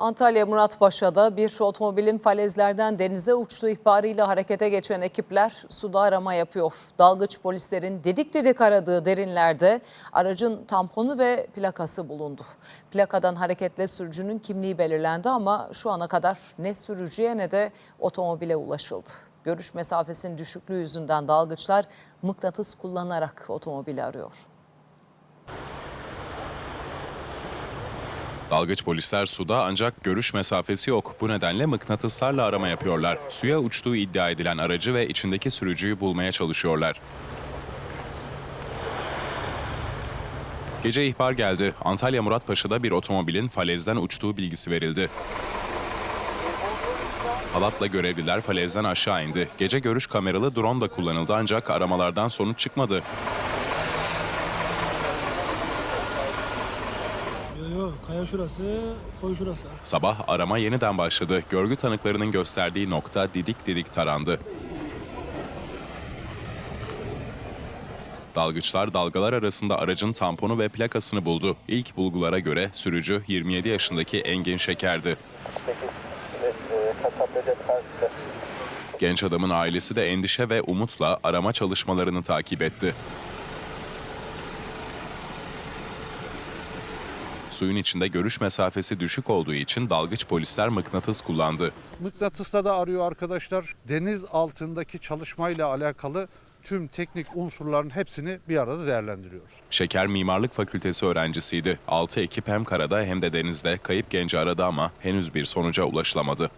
Antalya Muratpaşa'da bir otomobilin falezlerden denize uçtuğu ihbarıyla harekete geçen ekipler suda arama yapıyor. Dalgıç polislerin didik didik aradığı derinlerde aracın tamponu ve plakası bulundu. Plakadan hareketle sürücünün kimliği belirlendi ama şu ana kadar ne sürücüye ne de otomobile ulaşıldı. Görüş mesafesinin düşüklüğü yüzünden dalgıçlar mıknatıs kullanarak otomobili arıyor. Dalgıç polisler suda ancak görüş mesafesi yok. Bu nedenle mıknatıslarla arama yapıyorlar. Suya uçtuğu iddia edilen aracı ve içindeki sürücüyü bulmaya çalışıyorlar. Gece ihbar geldi. Antalya Muratpaşa'da bir otomobilin falezden uçtuğu bilgisi verildi. Halatla görevliler falezden aşağı indi. Gece görüş kameralı drone da kullanıldı ancak aramalardan sonuç çıkmadı. Kaya şurası, koy şurası. Sabah arama yeniden başladı. Görgü tanıklarının gösterdiği nokta didik didik tarandı. Dalgıçlar dalgalar arasında aracın tamponu ve plakasını buldu. İlk bulgulara göre sürücü 27 yaşındaki Engin Şeker'di. Genç adamın ailesi de endişe ve umutla arama çalışmalarını takip etti. Suyun içinde görüş mesafesi düşük olduğu için dalgıç polisler mıknatıs kullandı. Mıknatısla da arıyor arkadaşlar. Deniz altındaki çalışmayla alakalı tüm teknik unsurların hepsini bir arada değerlendiriyoruz. Şeker Mimarlık Fakültesi öğrencisiydi. 6 ekip hem karada hem de denizde kayıp genci aradı ama henüz bir sonuca ulaşılamadı.